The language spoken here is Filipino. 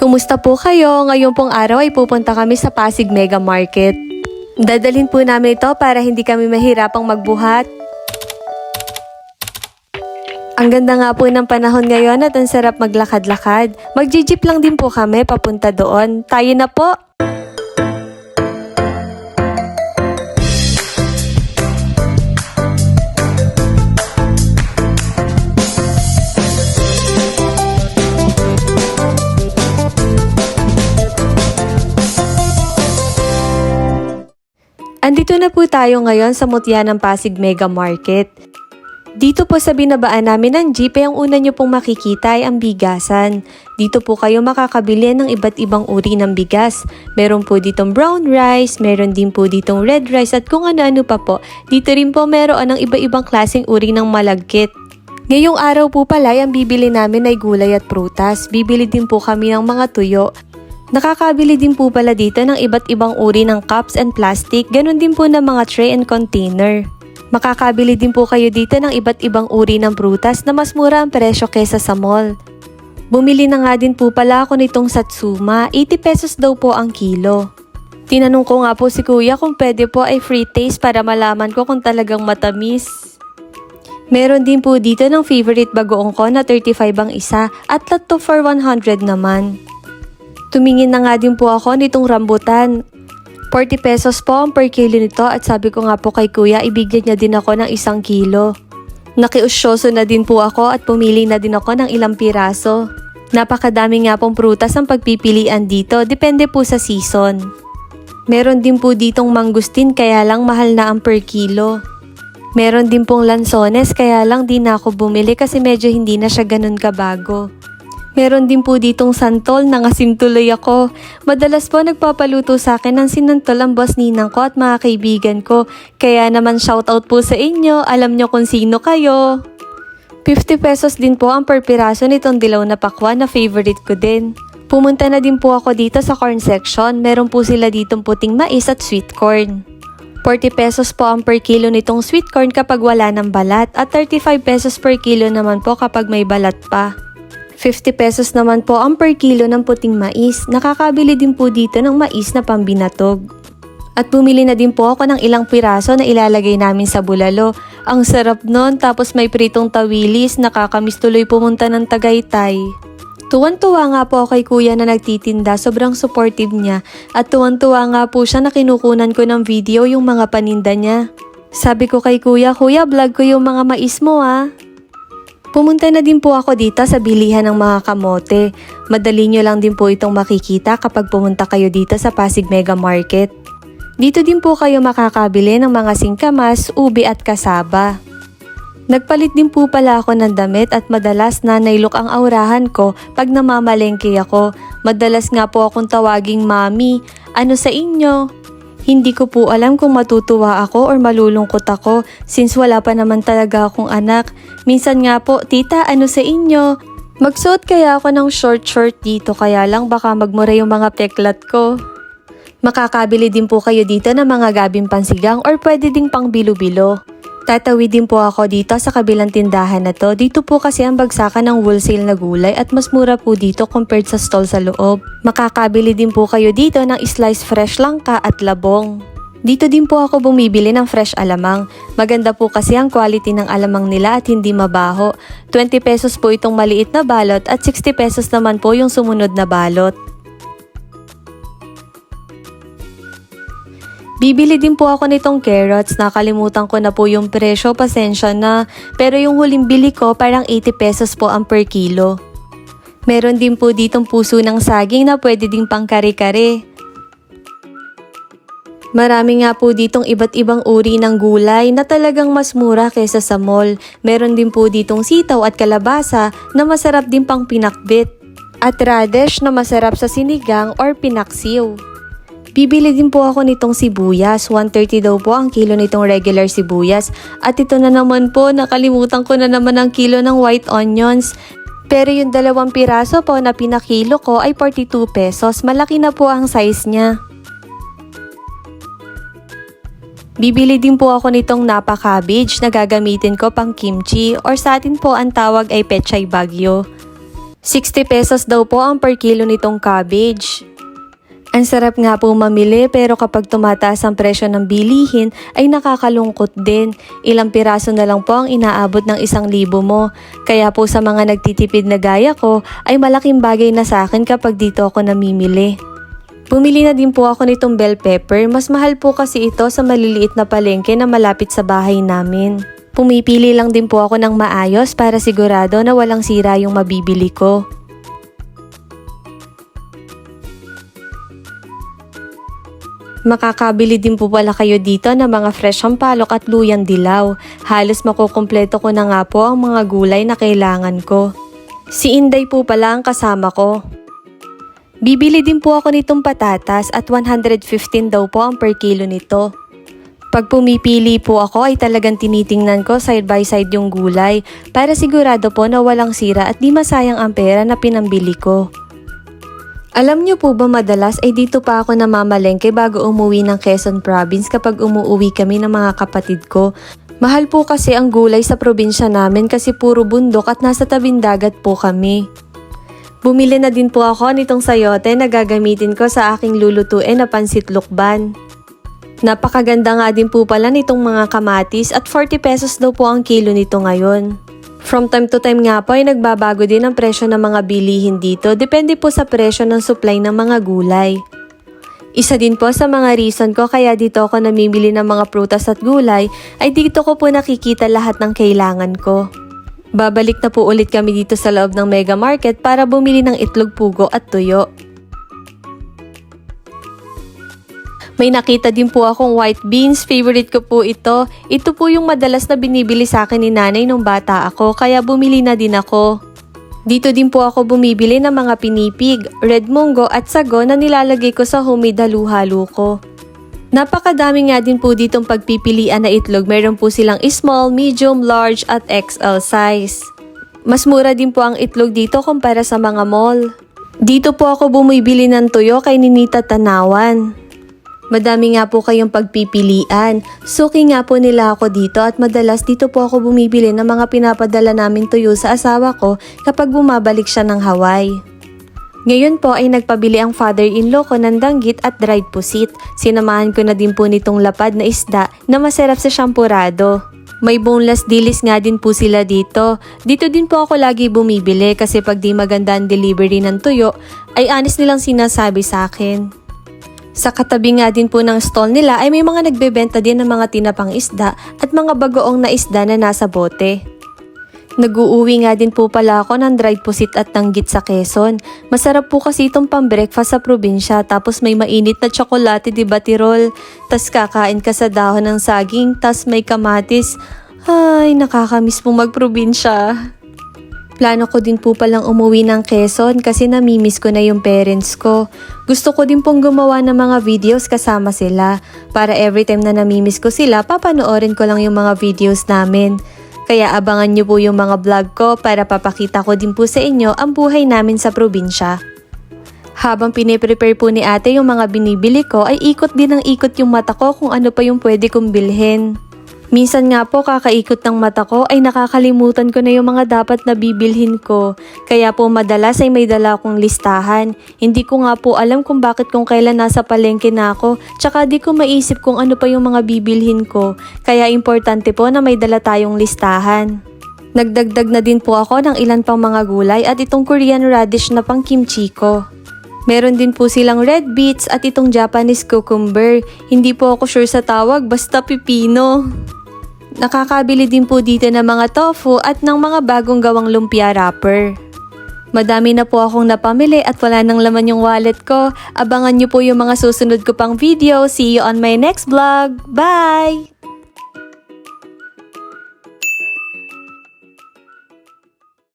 Kumusta po kayo? Ngayon pong araw ay pupunta kami sa Pasig Mega Market. Dadalhin po namin ito para hindi kami mahirapang magbuhat. Ang ganda nga po ng panahon ngayon at ang sarap maglakad-lakad. Mag-jeep lang din po kami papunta doon. Tayo na po! Andito na po tayo ngayon sa Mutya ng Pasig Mega Market. Dito po sa binabaan namin ng jeep ay ang una nyo pong makikita ay ang bigasan. Dito po kayo makakabili ng iba't ibang uri ng bigas. Meron po ditong brown rice, meron din po ditong red rice at kung ano-ano pa po. Dito rin po meron ng iba-ibang klaseng uri ng malagkit. Ngayong araw po pala ang bibili namin ay gulay at prutas. Bibili din po kami ng mga tuyo. Nakakabili din po pala dito ng iba't ibang uri ng cups and plastic, ganun din po ng mga tray and container. Makakabili din po kayo dito ng iba't ibang uri ng prutas na mas mura ang presyo kesa sa mall. Bumili na nga din po pala ako nitong satsuma, 80 pesos daw po ang kilo. Tinanong ko nga po si kuya kung pwede po ay free taste para malaman ko kung talagang matamis. Meron din po dito ng favorite bagoong ko na 35 ang isa at lato for 100 naman. Tumingin na nga din po ako nitong rambutan. 40 pesos po ang per kilo nito at sabi ko nga po kay kuya ibigyan niya din ako ng isang kilo. Nakiusyoso na din po ako at pumili na din ako ng ilang piraso. Napakadami nga pong prutas ang pagpipilian dito, depende po sa season. Meron din po ditong mangustin kaya lang mahal na ang per kilo. Meron din pong lansones kaya lang di na ako bumili kasi medyo hindi na siya ganun kabago. Meron din po ditong santol na ngasim tuloy ako. Madalas po nagpapaluto sa akin ng sinantol ang boss ninang ko at mga kaibigan ko. Kaya naman shoutout po sa inyo, alam nyo kung sino kayo. 50 pesos din po ang per piraso nitong dilaw na pakwan na favorite ko din. Pumunta na din po ako dito sa corn section. Meron po sila ditong puting mais at sweet corn. 40 pesos po ang per kilo nitong sweet corn kapag wala ng balat at 35 pesos per kilo naman po kapag may balat pa. 50 pesos naman po ang per kilo ng puting mais. Nakakabili din po dito ng mais na pambinatog. At bumili na din po ako ng ilang piraso na ilalagay namin sa bulalo. Ang sarap nun tapos may pritong tawilis, nakakamiss tuloy pumunta ng Tagaytay. Tuwan-tuwa nga po kay kuya na nagtitinda, sobrang supportive niya. At tuwan-tuwa nga po siya na kinukunan ko ng video yung mga paninda niya. Sabi ko kay kuya, kuya vlog ko yung mga mais mo ah. Pumunta na din po ako dito sa bilihan ng mga kamote. Madali nyo lang din po itong makikita kapag pumunta kayo dito sa Pasig Mega Market. Dito din po kayo makakabili ng mga singkamas, ubi at kasaba. Nagpalit din po pala ako ng damit at madalas na nailok ang aurahan ko pag namamalengke ako. Madalas nga po akong tawaging mami. Ano sa inyo? Hindi ko po alam kung matutuwa ako or malulungkot ako since wala pa naman talaga akong anak. Minsan nga po, tita, ano sa inyo? Magsuot kaya ako ng short short dito kaya lang baka magmura yung mga peklat ko. Makakabili din po kayo dito ng mga gabing pansigang or pwede ding pang bilo-bilo. Tatawid din po ako dito sa kabilang tindahan na to. Dito po kasi ang bagsakan ng wholesale na gulay at mas mura po dito compared sa stall sa loob. Makakabili din po kayo dito ng slice fresh langka at labong. Dito din po ako bumibili ng fresh alamang. Maganda po kasi ang quality ng alamang nila at hindi mabaho. 20 pesos po itong maliit na balot at 60 pesos naman po yung sumunod na balot. Bibili din po ako nitong carrots, nakalimutan ko na po yung presyo, pasensya na. Pero yung huling bili ko, parang 80 pesos po ang per kilo. Meron din po ditong puso ng saging na pwede ding pang kare-kare. Marami nga po ditong iba't ibang uri ng gulay na talagang mas mura kesa sa mall. Meron din po ditong sitaw at kalabasa na masarap din pang pinakbit. At radish na masarap sa sinigang or pinaksiw. Bibili din po ako nitong sibuyas. 130 daw po ang kilo nitong regular sibuyas. At ito na naman po, nakalimutan ko na naman ang kilo ng white onions. Pero yung dalawang piraso po na pinakilo ko ay 42 pesos. Malaki na po ang size niya. Bibili din po ako nitong napa cabbage na gagamitin ko pang kimchi or sa atin po ang tawag ay pechay bagyo. 60 pesos daw po ang per kilo nitong cabbage. Ang sarap nga po mamili pero kapag tumataas ang presyo ng bilihin ay nakakalungkot din. Ilang piraso na lang po ang inaabot ng isang libo mo. Kaya po sa mga nagtitipid na gaya ko ay malaking bagay na sa akin kapag dito ako namimili. Bumili na din po ako nitong bell pepper. Mas mahal po kasi ito sa maliliit na palengke na malapit sa bahay namin. Pumipili lang din po ako ng maayos para sigurado na walang sira yung mabibili ko. Makakabili din po pala kayo dito ng mga fresh palok at luyang dilaw. Halos makukumpleto ko na nga po ang mga gulay na kailangan ko. Si Inday po pala ang kasama ko. Bibili din po ako nitong patatas at 115 daw po ang per kilo nito. Pag pumipili po ako ay talagang tinitingnan ko side by side yung gulay para sigurado po na walang sira at di masayang ang pera na pinambili ko. Alam niyo po ba madalas ay dito pa ako namamalengke bago umuwi ng Quezon Province kapag umuwi kami ng mga kapatid ko. Mahal po kasi ang gulay sa probinsya namin kasi puro bundok at nasa tabing dagat po kami. Bumili na din po ako nitong sayote na gagamitin ko sa aking lulutuin na pansit lukban. Napakaganda nga din po pala nitong mga kamatis at 40 pesos daw po ang kilo nito ngayon. From time to time nga po ay nagbabago din ang presyo ng mga bilihin dito depende po sa presyo ng supply ng mga gulay. Isa din po sa mga reason ko kaya dito ako namimili ng mga prutas at gulay ay dito ko po nakikita lahat ng kailangan ko. Babalik na po ulit kami dito sa loob ng Mega Market para bumili ng itlog pugo at tuyo. May nakita din po akong white beans. Favorite ko po ito. Ito po yung madalas na binibili sa akin ni nanay nung bata ako kaya bumili na din ako. Dito din po ako bumibili ng mga pinipig, red munggo at sago na nilalagay ko sa homemade halu-halo ko. Napakadami nga din po ditong pagpipilian na itlog. Meron po silang small, medium, large at XL size. Mas mura din po ang itlog dito kumpara sa mga mall. Dito po ako bumibili ng tuyo kay Ninita Tanawan. Madami nga po kayong pagpipilian. Suki nga po nila ako dito at madalas dito po ako bumibili ng mga pinapadala naming tuyo sa asawa ko kapag bumabalik siya ng Hawaii. Ngayon po ay nagpabili ang father-in-law ko ng danggit at dried pusit. Sinamahan ko na din po nitong lapad na isda na masarap sa shampurado. May boneless dilis nga din po sila dito. Dito din po ako lagi bumibili kasi pag di maganda ang delivery ng tuyo, ay honest nilang sinasabi sa akin. Sa katabi nga din po ng stall nila ay may mga nagbebenta din ng mga tinapang isda at mga bagoong na isda na nasa bote. Nag-uuwi nga din po pala ako ng dried pusit at tanggit sa Quezon. Masarap po kasi itong pang-breakfast sa probinsya tapos may mainit na tsokolate di ba tirol? Tas kakain ka sa dahon ng saging tas may kamatis. Ay, nakakamiss po magprobinsya. Plano ko din po palang umuwi ng Quezon kasi namimiss ko na yung parents ko. Gusto ko din pong gumawa ng mga videos kasama sila. Para every time na namimiss ko sila, papanoorin ko lang yung mga videos namin. Kaya abangan nyo po yung mga vlog ko para papakita ko din po sa inyo ang buhay namin sa probinsya. Habang piniprepare po ni ate yung mga binibili ko ay ikot din ng ikot yung mata ko kung ano pa yung pwede kong bilhin. Minsan nga po kakaikot ng mata ko ay nakakalimutan ko na yung mga dapat na bibilhin ko. Kaya po madalas ay may dala akong listahan. Hindi ko nga po alam kung bakit kung kailan nasa palengke na ako. Tsaka di ko maisip kung ano pa yung mga bibilhin ko. Kaya importante po na may dala tayong listahan. Nagdagdag na din po ako ng ilan pang mga gulay at itong Korean radish na pang kimchi ko. Meron din po silang red beets at itong Japanese cucumber. Hindi po ako sure sa tawag, basta pipino. Nakakabili din po dito ng mga tofu at ng mga bagong gawang lumpia wrapper. Madami na po akong napamili at wala nang laman yung wallet ko. Abangan nyo po yung mga susunod ko pang video. See you on my next vlog. Bye!